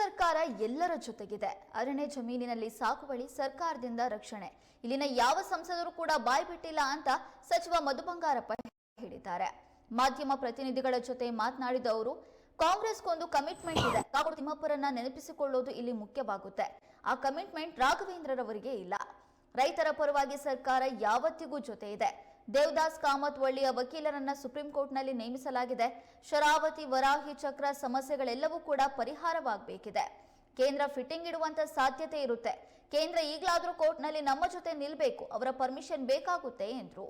ಸರ್ಕಾರ ಎಲ್ಲರ ಜೊತೆಗಿದೆ. ಅರಣ್ಯ ಜಮೀನಿನಲ್ಲಿ ಸಾಗುವಳಿ ಸರ್ಕಾರದಿಂದ ರಕ್ಷಣೆ. ಇಲ್ಲಿನ ಯಾವ ಸಂಸದರು ಕೂಡ ಬಾಯ್ ಬಿಟ್ಟಿಲ್ಲ ಅಂತ ಸಚಿವ ಮಧು ಬಂಗಾರಪ್ಪ ಹೇಳಿದ್ದಾರೆ. ಮಾಧ್ಯಮ ಪ್ರತಿನಿಧಿಗಳ ಜೊತೆ ಮಾತನಾಡಿದ ಅವರು, ಕಾಂಗ್ರೆಸ್ಗೊಂದು ಕಮಿಟ್ಮೆಂಟ್ ಇದೆ. ಕಾಗೋಡು ತಿಮ್ಮಪ್ಪರನ್ನ ನೆನಪಿಸಿಕೊಳ್ಳೋದು ಇಲ್ಲಿ ಮುಖ್ಯವಾಗುತ್ತೆ. ಆ ಕಮಿಟ್ಮೆಂಟ್ ರಾಘವೇಂದ್ರರವರಿಗೆ ಇಲ್ಲ. ರೈತರ ಪರವಾಗಿ ಸರ್ಕಾರ ಯಾವತ್ತಿಗೂ ಜೊತೆ ಇದೆ ದೇವದಾಸ್ ಕಾಮತ್ ವಳ್ಳಿಯ ವಕೀಲರನ್ನ ಸುಪ್ರೀಂ ಕೋರ್ಟ್ನಲ್ಲಿ ನೇಮಿಸಲಾಗಿದೆ. ಶರಾವತಿ, ವರಾಹಿ ಚಕ್ರ ಸಮಸ್ಯೆಗಳೆಲ್ಲವೂ ಕೂಡ ಪರಿಹಾರವಾಗಬೇಕಿದೆ. ಕೇಂದ್ರ ಫಿಟ್ಟಿಂಗ್ ಇಡುವಂತ ಸಾಧ್ಯತೆ ಇರುತ್ತೆ. ಕೇಂದ್ರ ಈಗಲಾದರೂ ಕೋರ್ಟ್ನಲ್ಲಿ ನಮ್ಮ ಜೊತೆ ನಿಲ್ಬೇಕು. ಅವರ ಪರ್ಮಿಷನ್ ಬೇಕಾಗುತ್ತೆ ಎಂದ್ರು.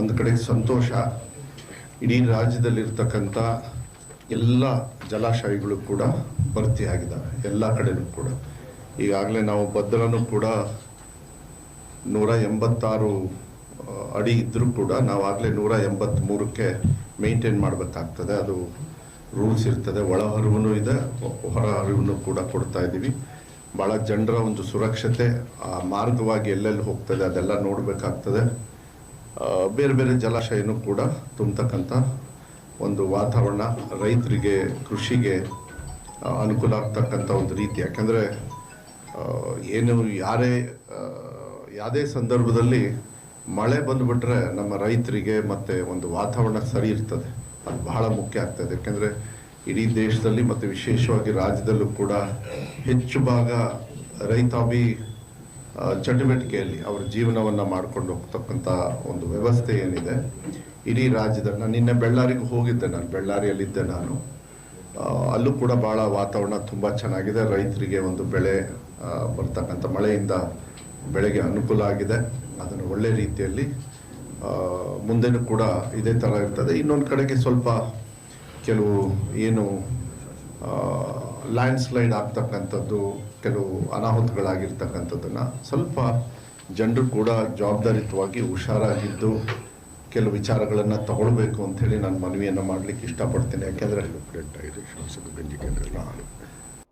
ಒಂದು ಕಡೆ ಸಂತೋಷ. ಇಡೀ ರಾಜ್ಯದಲ್ಲಿರ್ತಕ್ಕಂಥ ಎಲ್ಲ ಜಲಾಶಯಗಳು ಕೂಡ ಭರ್ತಿಯಾಗಿದ್ದಾವೆ. ಎಲ್ಲ ಕಡೆಯೂ ಕೂಡ. ಈಗಾಗಲೇ ನಾವು ಭದ್ರನೂ ಕೂಡ ನೂರ ಎಂಬತ್ತಾರು ಅಡಿ ಇದ್ದರೂ ಕೂಡ ನಾವು ಆಗಲೇ ನೂರ ಎಂಬತ್ತ್ಮೂರಕ್ಕೆ ಮೇಂಟೈನ್ ಮಾಡಬೇಕಾಗ್ತದೆ. ಅದು ರೂಲ್ಸ್ ಇರ್ತದೆ. ಒಳ ಹರಿವು ಇದೆ. ಹೊರ ಹರಿವನ್ನು ಕೂಡ ಕೊಡ್ತಾ ಇದ್ದೀವಿ. ಭಾಳ ಜನರ ಒಂದು ಸುರಕ್ಷತೆ, ಆ, ಮಾರ್ಗವಾಗಿ ಎಲ್ಲೆಲ್ಲಿ ಹೋಗ್ತದೆ ಅದೆಲ್ಲ ನೋಡಬೇಕಾಗ್ತದೆ. ಬೇರೆ ಬೇರೆ ಜಲಾಶಯನೂ ಕೂಡ ತುಂಬತಕ್ಕಂಥ ಒಂದು ವಾತಾವರಣ ರೈತರಿಗೆ, ಕೃಷಿಗೆ ಅನುಕೂಲ ಆಗ್ತಕ್ಕಂಥ ಒಂದು ರೀತಿ. ಯಾಕೆಂದರೆ ಏನು ಯಾರೇ ಯಾವುದೇ ಸಂದರ್ಭದಲ್ಲಿ ಮಳೆ ಬಂದುಬಿಟ್ರೆ ನಮ್ಮ ರೈತರಿಗೆ ಮತ್ತು ಒಂದು ವಾತಾವರಣ ಸರಿ ಇರ್ತದೆ. ಅದು ಬಹಳ ಮುಖ್ಯ ಆಗ್ತದೆ. ಯಾಕೆಂದರೆ ಇಡೀ ದೇಶದಲ್ಲಿ ಮತ್ತು ವಿಶೇಷವಾಗಿ ರಾಜ್ಯದಲ್ಲೂ ಕೂಡ ಹೆಚ್ಚು ಭಾಗ ರೈತಾಭಿ ಚಟುವಟಿಕೆಯಲ್ಲಿ ಅವರ ಜೀವನವನ್ನು ಮಾಡ್ಕೊಂಡು ಹೋಗ್ತಕ್ಕಂಥ ಒಂದು ವ್ಯವಸ್ಥೆ ಏನಿದೆ. ಇಡೀ ರಾಜ್ಯದ ನಾನು ನಿನ್ನೆ ಬೆಳ್ಳಾರಿಗೆ ಹೋಗಿದ್ದೆ ನಾನು. ಬೆಳ್ಳಾರಿಯಲ್ಲಿದ್ದೆ ನಾನು. ಅಲ್ಲೂ ಕೂಡ ಭಾಳ ವಾತಾವರಣ ತುಂಬ ಚೆನ್ನಾಗಿದೆ. ರೈತರಿಗೆ ಒಂದು ಬೆಳೆ ಬರ್ತಕ್ಕಂಥ ಮಳೆಯಿಂದ ಬೆಳೆಗೆ ಅನುಕೂಲ ಆಗಿದೆ. ಅದನ್ನು ಒಳ್ಳೆ ರೀತಿಯಲ್ಲಿ ಮುಂದೆನೂ ಕೂಡ ಇದೇ ಥರ ಇರ್ತದೆ. ಇನ್ನೊಂದು ಕಡೆಗೆ ಸ್ವಲ್ಪ ಕೆಲವು ಏನು ಲ್ಯಾಂಡ್ ಸ್ಲೈಡ್ ಆಗ್ತಕ್ಕಂಥದ್ದು, ಕೆಲವು ಅನಾಹುತಗಳಾಗಿರ್ತಕ್ಕಂಥದ್ದನ್ನು ಸ್ವಲ್ಪ ಜನರು ಕೂಡ ಜವಾಬ್ದಾರಿತವಾಗಿ ಹುಷಾರಾಗಿದ್ದು, ಕೆಲವು ವಿಚಾರಗಳನ್ನು ತಗೊಳ್ಬೇಕು ಅಂಥೇಳಿ ನಾನು ಮನವಿಯನ್ನು ಮಾಡಲಿಕ್ಕೆ ಇಷ್ಟಪಡ್ತೀನಿ. ಯಾಕೆಂದರೆ